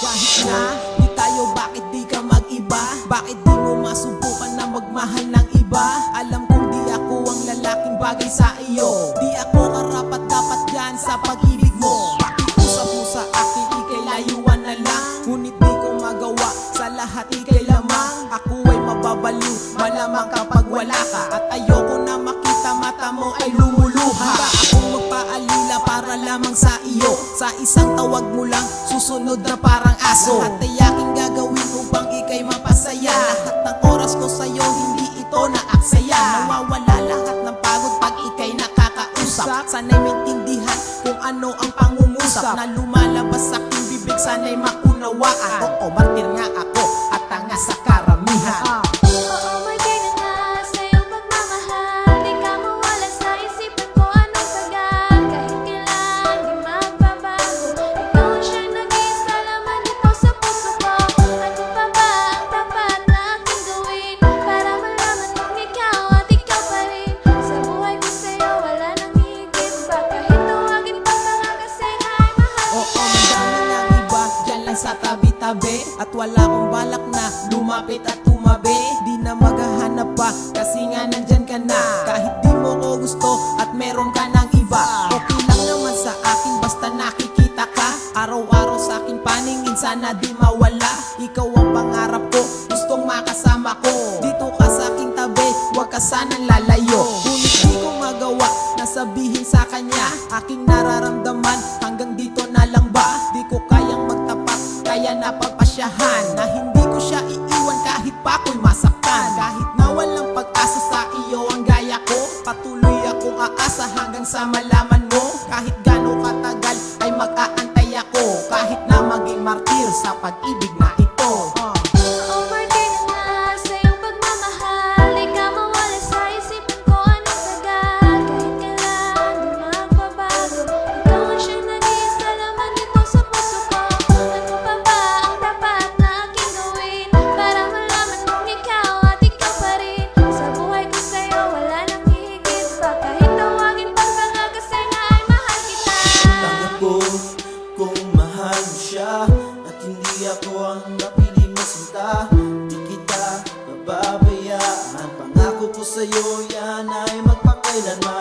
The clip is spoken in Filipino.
Kahit na di tayo bakit di ka mag-iba? Bakit di mo masubukan na magmahal ng iba? Alam kong di ako ang lalaking bagay sa iyo. Di ako karapat dapat yan sa pag-ibig mo. Pakiusap mo sa akin ikay layuan na lang. Ngunit di ko magawa sa lahat ikay lamang. Ako ay mababaliw malamang kapag wala ka. At ayoko na makita mata mo ay lumalang isang tawag mo lang, susunod na parang aso. Lahat ay aking gagawin upang ikay mapasaya. Lahat ng oras ko sa'yo, hindi ito na aksaya Nawawala lahat ng pagod pag ikay nakakausap. Sana'y maintindihan kung ano ang pangungusap. Na lumalabas sa aking bibig, sana'y maunawaan. Oo, wala akong balak na lumapit at tumabi. Di na maghahanap pa Kasi nga nandyan ka na. Kahit di mo ko gusto At meron ka ng iba Okay lang naman sa akin Basta nakikita ka. Araw-araw sa akin paningin Sana di mawala. Ikaw ang pangarap ko Gustong makasama ko. Dito ka sa aking tabi Huwag ka sanang lalayo. Ngunit di ko magawa Na sabihin sa kanya Aking nararamdaman Hanggang dito na lang ba napapasyahan Na hindi ko siya iiwan Kahit pa ako'y masaktan. Kahit na walang pag-asa sa iyo Ang gaya ko Patuloy akong aasa Hanggang sa malaman mo. Kahit gano'ng katagal Ay mag-aantay ako Kahit na maging martir Sa pag-ibig kung mahal mo siya At hindi ako ang napili mo sinta Di kita pababayaan Pangako ko sa'yo yan ay magpakailanman